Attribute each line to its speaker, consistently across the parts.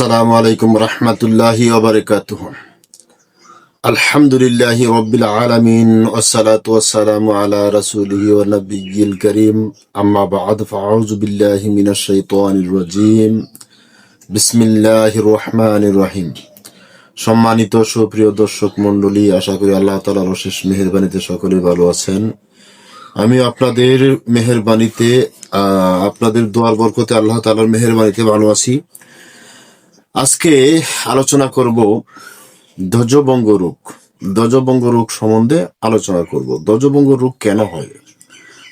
Speaker 1: আসসালামু আলাইকুম রহমতুল্লাহি আলহামদুলিল্লাহ রবিল আলমিন আলা ও নবীল করিম। আম্মা বাদ রহিম। সম্মানিত সুপ্রিয় দর্শক মণ্ডলী, আশা করি আল্লাহ তাআলার অশেষ মেহেরবানীতে সকলে ভালো আছেন। আমি আপনাদের মেহেরবানীতে আপনাদের দোয়ার বরকতে আল্লাহ তালার মেহেরবানীতে ভালো আছি। আজকে আলোচনা করব ধ্বজভঙ্গ রোগ। ধ্বজভঙ্গ রোগ সম্বন্ধে আলোচনা করব। ধ্বজভঙ্গ রোগ কেন হয়?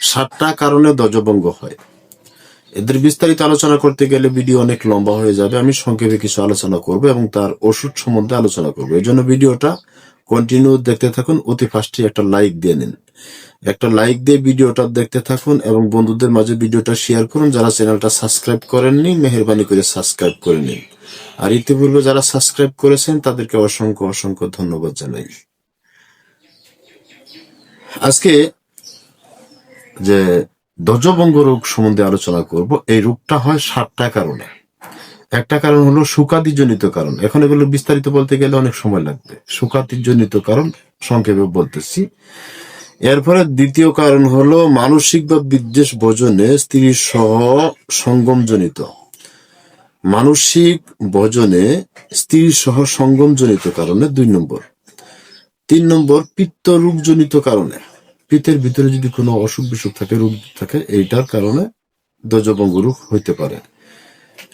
Speaker 1: সাতটা কারণে ধ্বজভঙ্গ হয়। এদের বিস্তারিত আলোচনা করতে গেলে ভিডিও অনেক লম্বা হয়ে যাবে। আমি সংক্ষেপে কিছু আলোচনা করব এবং তার ওষুধ সম্বন্ধে আলোচনা করব। এই জন্য ভিডিওটা কন্টিনিউ দেখতে থাকুন, অতি ফার্স্টে একটা লাইক দিয়ে নিন। একটা লাইক দিয়ে ভিডিওটা দেখতে থাকুন এবং বন্ধুদের মাঝে ভিডিওটা শেয়ার করুন। যারা চ্যানেলটা সাবস্ক্রাইব করেননি, মেহরবানি করে সাবস্ক্রাইব করে নিন। আর ইতিপূর্বে যারা সাবস্ক্রাইব করেছেন, তাদেরকে অসংখ্য অসংখ্য ধন্যবাদ জানাই। আজকে যে ধ্বজভঙ্গ রোগ সম্বন্ধে আলোচনা করব, এই রোগটা হয় সাতটা কারণে। একটা কারণ হলো সুকাদিজনিত কারণ। এখন এগুলো বিস্তারিত বলতে গেলে অনেক সময় লাগবে। সুকাদিজনিত কারণ সংক্ষেপে বলতেছি। এরপরে দ্বিতীয় কারণ হলো মানসিক বা বিদ্বেষ ভোজনে স্ত্রী সহ সঙ্গমজনিত মানসিক বজনে স্ত্রী সহ সঙ্গমজনিত কারণে দুই নম্বর। তিন নম্বর, পিত্ত রোগজনিত কারণে। পিতের ভিতরে যদি কোনো অসুখ বিসুখ থাকে, রোগ থাকে, এইটার কারণে ধ্বজভঙ্গ রোগ হইতে পারে।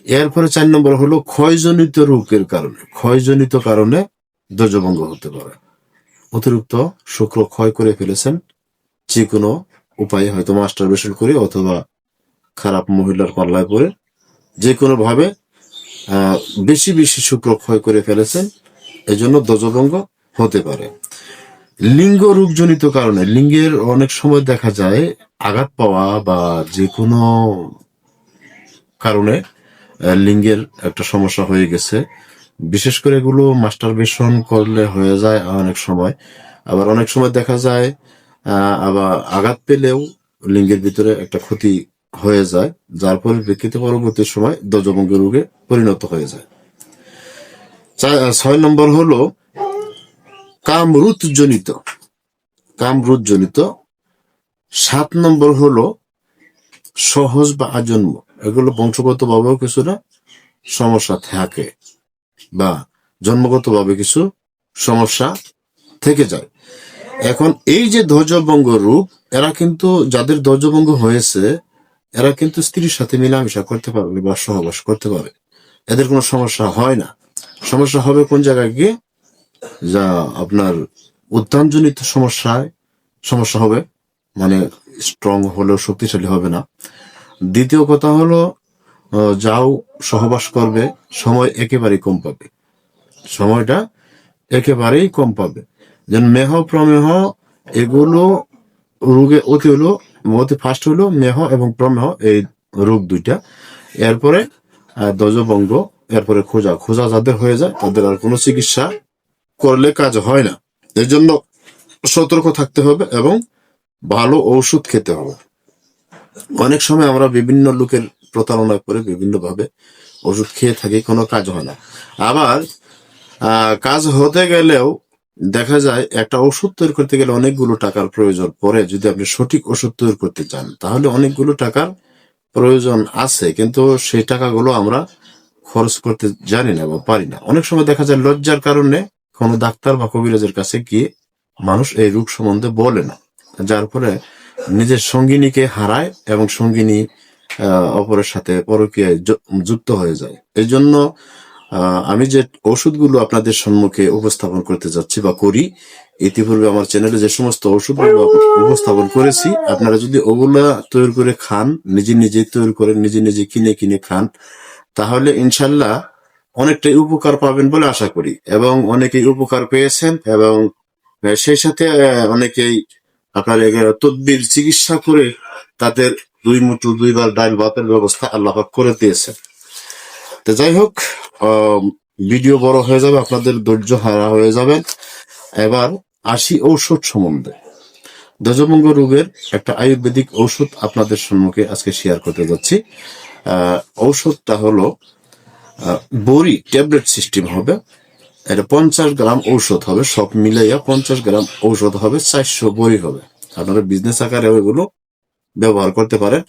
Speaker 1: এরপরে চার নম্বর হলো ক্ষয়জনিত রোগের কারণে। ক্ষয়জনিত কারণে ধ্বজভঙ্গ হতে পারে। অতিরিক্ত শুক্র ক্ষয় করে ফেলেছেন, যে কোনো উপায়ে হয়তো মাস্টার বেশন করে অথবা খারাপ মহিলার পাল্লায় পড়ে যে কোনো ভাবে আহ, বেশি বেশি শুক্র ক্ষয় করে ফেলেছেন এজন্য ধ্বজভঙ্গ হতে পারে। লিঙ্গ রোগজনিত কারণে লিঙ্গের অনেক সময় দেখা যায় আঘাত পাওয়া বা যে কোনো কারণে লিঙ্গের একটা সমস্যা হয়ে গেছে। বিশেষ করে এগুলো মাস্টার বেশন করলে হয়ে যায় অনেক সময়। আবার অনেক সময় দেখা যায় আবার আঘাত পেলেও লিঙ্গের ভিতরে একটা ক্ষতি হয়ে যায়, যার ফলে পরিপ্রেক্ষিতে পরবর্তী সময় ধ্বজভঙ্গ রোগে পরিণত হয়ে যায়। ছয় নম্বর হলো কামরুত জনিত কামরুত জনিত সাত নম্বর হলো সহজ বা আজন্ম। এগুলো বংশগত ভাবেও কিছুটা সমস্যা থাকে বা জন্মগত ভাবে কিছু সমস্যা থেকে যায়। এখন এই যে ধ্বজভঙ্গ রূপ, এরা কিন্তু যাদের ধ্বজভঙ্গ হয়েছে এরা কিন্তু স্ত্রীর সাথে মেলামেশা করতে পারবে বা সহবাস করতে পারবে। এদের কোনো সমস্যা হয় না। সমস্যা হবে কোন জায়গায় গিয়ে? যা আপনার উদ্যানজনিত সমস্যায় সমস্যা হবে মানে স্ট্রং হলেও শক্তিশালী হবে না। দ্বিতীয় কথা হলো যাও সহবাস করবে, সময় একেবারেই কম পাবে। সময়টা একেবারেই কম পাবে। যেন মেহ প্রমেহ এগুলো রোগে অতি হলো অতি ফার্স্ট হলো মেহ এবং প্রমেহ, এই রোগ দুইটা। এরপরে ধ্বজভঙ্গ এরপরে খোঁজা। খোঁজা যাদের হয়ে যায়, তাদের আর কোনো চিকিৎসা করলে কাজ হয় না। এর জন্য সতর্ক থাকতে হবে এবং ভালো ঔষধ খেতে হবে। অনেক সময় আমরা বিভিন্ন লোকের প্রতারণা করে বিভিন্ন ভাবে ওষুধ খেয়ে থাকি, কোনো কাজ হয় না। আবার কাজ হতে গেলেও দেখা যায় একটা ওষুধ তৈরি করতে গেলে অনেকগুলো টাকার প্রয়োজন পরে যদি আপনি সঠিক ওষুধ তৈরি করতে চান, তাহলে অনেকগুলো টাকার প্রয়োজন আছে। কিন্তু সেই টাকাগুলো আমরা খরচ করতে জানি না বা পারি না। অনেক সময় দেখা যায় লজ্জার কারণে কোনো ডাক্তার বা কবিরাজের কাছে গিয়ে মানুষ এই রোগ সম্বন্ধে বলে না। যার ফলে নিজের সঙ্গিনীকে হারায় এবং সঙ্গিনী অপরের সাথে পরকীয়ায় যুক্ত হয়ে যায়। এই জন্য আমি যে ওষুধগুলো আপনাদের সম্মুখে উপস্থাপন করতে যাচ্ছি বা করি, ইতিপূর্বে আমার চ্যানেলে যে সমস্ত ওষুধগুলো উপস্থাপন করেছি, আপনারা যদি ওগুলা তৈরি করে খান, নিজে নিজে তৈরি করে, নিজে নিজে কিনে কিনে খান, তাহলে ইনশাল্লাহ অনেকটাই উপকার পাবেন বলে আশা করি। এবং অনেকেই উপকার পেয়েছেন এবং সেই সাথে অনেকেই আপনার তদবির চিকিৎসা করে তাদের দুই মুঠো দুইবার ডাইল বাতের ব্যবস্থা আল্লাহ করে দিয়েছেন। তো যাই হোক ভিডিও বড় হয়ে যাবে, আপনাদের ধৈর্য হারা হয়ে যাবে। এবার আসি ঔষধ সম্বন্ধে। ধ্বজভঙ্গ রোগের একটা আয়ুর্বেদিক ঔষধ আপনাদের সম্মুখে আজকে শেয়ার করতে যাচ্ছি। ঔষধটা হলো বড়ি ট্যাবলেট সিস্টেম হবে। এটা পঞ্চাশ গ্রাম ঔষধ হবে, সব মিলাইয়া পঞ্চাশ গ্রাম ঔষধ হবে, চারশো বড়ি হবে। আপনারা বিজনেস আকারে ওইগুলো ব্যবহার করতে পারেন।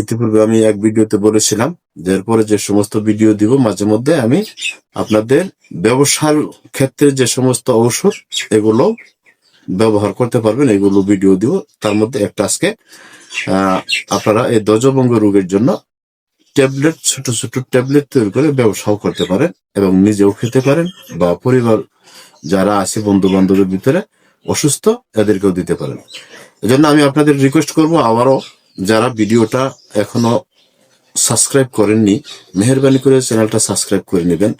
Speaker 1: ইতিপূর্বে আমি এক ভিডিওতে বলেছিলাম এরপরে যে সমস্ত ভিডিও দিব, মাঝে মধ্যে আমি আপনাদের ব্যবসার ক্ষেত্রে যে সমস্ত ঔষধ এগুলো ব্যবহার করতে পারবেন, এগুলো ভিডিও দিব। তার মধ্যে একটা আজকে আপনারা এই ধ্বজভঙ্গ রোগের জন্য ট্যাবলেট, ছোট ছোট ট্যাবলেট তৈরি করে ব্যবসাও করতে পারেন এবং নিজেও খেতে পারেন বা পরিবার যারা আছে বন্ধু বান্ধবের ভিতরে অসুস্থ এদেরকেও দিতে পারেন। এজন্য আমি আপনাদের রিকোয়েস্ট করব আবারও যারা ভিডিওটা এখনও সাবস্ক্রাইব করেননি, মেহরবানি করে চ্যানেলটা সাবস্ক্রাইব করে নেবেন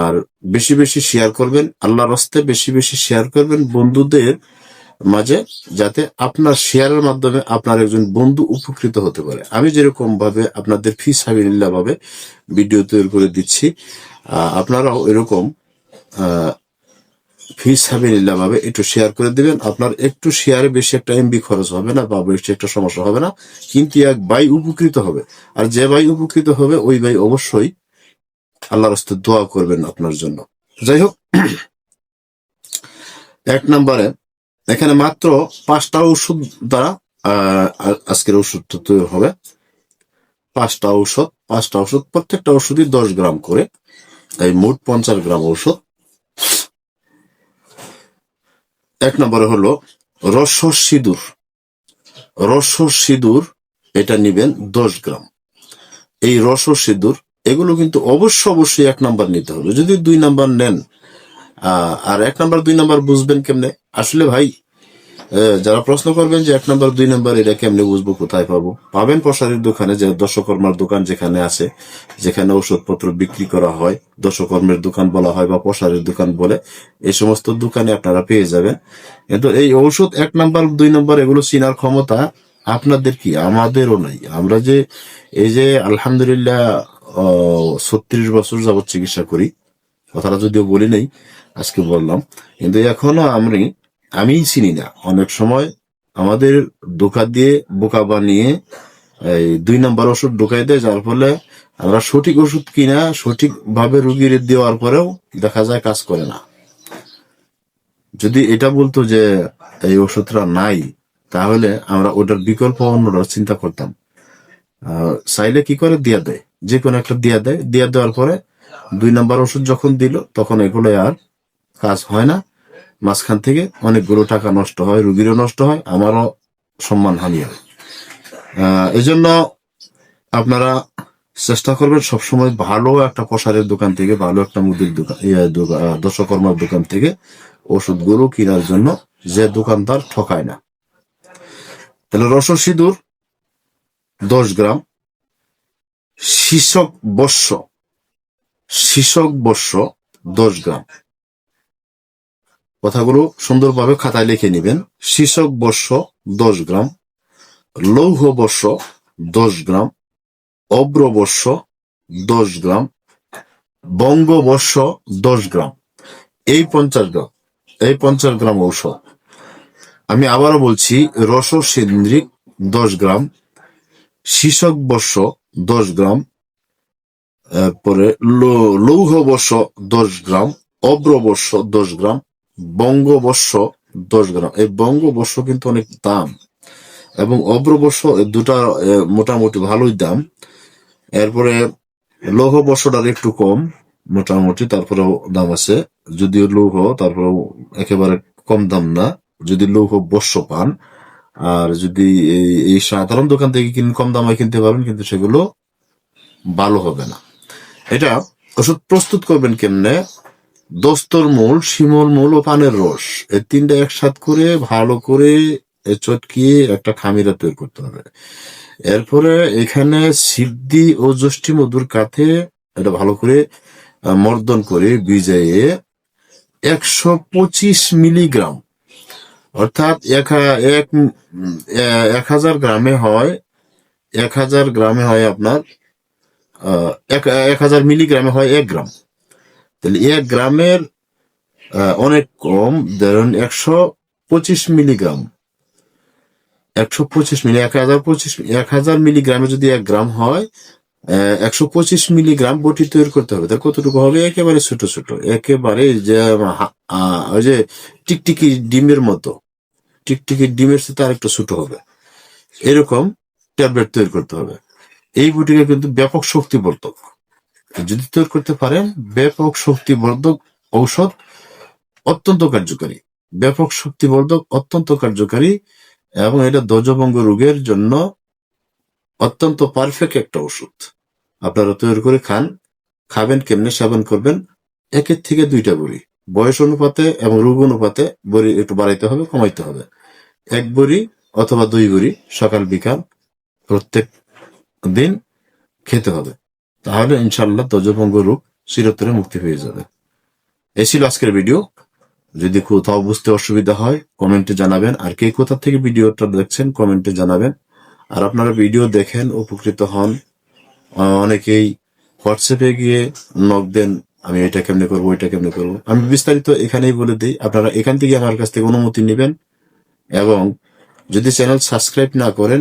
Speaker 1: আর বেশি বেশি শেয়ার করবেন, আল্লাহর হস্তে বেশি বেশি শেয়ার করবেন বন্ধুদের মাঝে, যাতে আপনার শেয়ারের মাধ্যমে আপনার একজন বন্ধু উপকৃত হতে পারে। আমি যেরকম ভাবে আপনাদের ফি সাবিল্লা ভাবে ভিডিও তৈরি করে দিচ্ছি আপনারাও এরকম ফি সাবিল্লা ভাবে একটু শেয়ার করে দিবেন। আপনার একটু শেয়ারে বেশি একটা এমবি খরচ হবে না বা বেশি একটা সমস্যা হবে না। কিন্তু এক ভাই উপকৃত হবে। আর যে ভাই উপকৃত হবে, ওই ভাই অবশ্যই আল্লাহর হস্তে দোয়া করবেন আপনার জন্য। যাই হোক, এক নম্বরে, এখানে মাত্র পাঁচটা ওষুধ দ্বারা আজকের ওষুধটা তৈরি হবে। পাঁচটা ঔষধ, পাঁচটা ওষুধ প্রত্যেকটা ওষুধই দশ গ্রাম করে। এই মোট পঞ্চাশ গ্রাম ঔষধ। এক নম্বরে হলো রস সিঁদুর। রস সিঁদুর, এটা নিবেন দশ গ্রাম। এই রস সিঁদুর, এগুলো কিন্তু অবশ্য অবশ্যই এক নাম্বার নিতে হবে। যদি দুই নাম্বার নেন আর এক নাম্বার, দুই নাম্বার বুঝবেন কেমনে? আসলে ভাই যারা প্রশ্ন করবেন যে এক নম্বর, দুই নাম্বার, এটা কেমনে বুঝব, কোথায় পাবো? পাবেন প্রসারের দোকানে যে দশকর্মার দোকান যেখানে আছে, যেখানে ওষুধপত্র বিক্রি করা হয় দশকর্মের দোকান বলা হয় বা প্রসারের দোকান বলে, এই সমস্ত দোকানে আপনারা পেয়ে যাবেন। কিন্তু এই ঔষধ এক নাম্বার, দুই নাম্বার, এগুলো চিনার ক্ষমতা আপনাদের কি? আমাদেরও নাই। আমরা যে, এই যে আলহামদুলিল্লাহ ছত্রিশ বছর যাবত চিকিৎসা করি, কথাটা যদিও বলি নাই, আজকে বললাম। কিন্তু এখনও আমি আমি চিনি না। অনেক সময় আমাদের দোকা দিয়ে বোকা বানিয়ে এই দুই নাম্বার ওষুধ ঢুকাই দেয়, যার ফলে আমরা সঠিক ওষুধ কিনা সঠিক ভাবে রুগীর দেওয়ার পরেও দেখা যায় কাজ করে না। যদি এটা বলতো যে এই ওষুধটা নাই, তাহলে আমরা ওটার বিকল্প অন্যরা চিন্তা করতাম। চাইলে কি করে দিয়া দেয়? যে কোনো একটা দিয়া দেয়। দিয়া দেওয়ার পরে দুই নাম্বার ওষুধ যখন দিল, তখন এগুলো আর কাজ হয় না। মাঝখান থেকে অনেকগুলো টাকা নষ্ট হয় রুগীরও নষ্ট হয় আমারও সম্মান হানি হয়। এই জন্য আপনারা চেষ্টা করবেন সবসময় ভালো একটা প্রসারের দোকান থেকে ভালো একটা মুদির দোকান ইয়ে, দশকর্মার দোকান থেকে ওষুধগুলো কেনার জন্য যে দোকানদার ঠকায় না। তাহলে রসর সিঁদুর দশ গ্রাম। শীষক বর্ষ শীষক বর্ষ দশ গ্রাম। কথাগুলো সুন্দরভাবে খাতায় লিখে নেবেন। শীষক বর্ষ দশ গ্রাম, লৌহ বর্ষ দশ গ্রাম অব্রবর্ষ দশ গ্রাম বঙ্গবর্ষ দশ গ্রাম। এই পঞ্চাশ গ্রাম, এই পঞ্চাশ গ্রাম ঔষধ। আমি আবারও বলছি রস সেন্দ্রিক দশ গ্রাম শীষক বর্ষ দশ গ্রাম পরে লৌহ বর্ষ দশ গ্রাম অব্রবর্ষ দশ গ্রাম বঙ্গবর্ষ দশ গ্রাম। এই বঙ্গবর্ষ কিন্তু অনেক দাম। এবং অব্রবর্ষ দুটা মোটামুটি ভালোই দাম। এরপরে লৌহ বর্ষটার একটু কম, মোটামুটি, তারপরেও দাম আছে। যদিও লৌহ, তারপরেও একেবারে কম দাম না। যদি লৌহ বর্ষ পান, আর যদি এই- এই সাধারণ দোকান থেকে কিন, কম দামে কিনতে পারবেন, কিন্তু সেগুলো ভালো হবে না। এটা ওষুধ প্রস্তুত করবেন কেমনে? দস্তর মূল, শিমল মূল ও পানের রস। এই তিনটা একসাথ করে, ভালো করে চটকিয়ে একটা খামিরা তৈরি করতে হবে। এরপরে এখানে সিদ্ধি ও যষ্টি মধুর কাঠে এটা ভালো করে মর্দন করে ভিজাইয়ে একশো পঁচিশ মিলিগ্রাম, অর্থাৎ এক এক হাজার গ্রামে হয়, এক হাজার গ্রামে হয় আপনার এক হাজার মিলিগ্রামে হয় এক গ্রাম। তাহলে এক গ্রামের অনেক কম, ধরুন একশো পঁচিশ মিলিগ্রাম। একশো পঁচিশ মিলি, এক হাজার পঁচিশ, এক হাজার মিলিগ্রামে যদি এক গ্রাম হয় একশো পঁচিশ মিলিগ্রাম বটি তৈরি করতে হবে। তার কতটুকু হবে? একেবারে ছোট ছোট। একেবারে যে ওই যে টিকটিকি ডিমের মতো। টিকটিকি ডিমের সাথে আরেকটু ছোট হবে। এরকম ট্যাবলেট তৈরি করতে হবে। এই বটিকে কিন্তু ব্যাপক শক্তি শক্তিবর্ধক। যদি তৈরি করতে পারেন, ব্যাপক শক্তিবর্ধক ঔষধ অত্যন্ত কার্যকারী। ব্যাপক শক্তিবর্ধক অত্যন্ত কার্যকারী এবং এটা ধ্বজভঙ্গ রোগের জন্য অত্যন্ত পারফেক্ট একটা ওষুধ। আপনারা তৈরি করে খান, খাবেন, কেমনে সেবন করবেন, একের থেকে দুইটা বড়ি। বয়স অনুপাতে এবং রোগ অনুপাতে বড়ি একটু বাড়াইতে হবে, কমাইতে হবে। এক বড়ি অথবা দুই বড়ি সকাল বিকাল প্রত্যেক দিন খেতে হবে। তাহলে ইনশাল্লাহ ধ্বজভঙ্গ রোগ চিরতরে মুক্তি হয়ে যাবে। এই ছিল আজকের ভিডিও। যদি কোথাও বুঝতে অসুবিধা হয়, কমেন্টে জানাবেন। আর কে কোথা থেকে ভিডিওটা দেখছেন, কমেন্টে জানাবেন। আর আপনারা ভিডিও দেখেন, উপকৃত হন অনেকেই হোয়াটসঅ্যাপে গিয়ে নক দেন, আমি এটা কেমনে করব, ওইটা কেমনে করব। আমি বিস্তারিত এখানেই বলে দিই। আপনারা এখান থেকে আমার কাছ থেকে অনুমতি নেবেন এবং যদি চ্যানেল সাবস্ক্রাইব না করেন,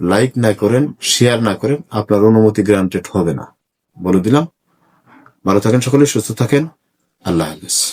Speaker 1: লাইক না করেন, শেয়ার না করেন, আপনার অনুমতি গ্রান্টেড হবে না। বলে দিলাম। ভালো থাকেন সকলে সুস্থ থাকেন। আল্লাহ হাফিজ।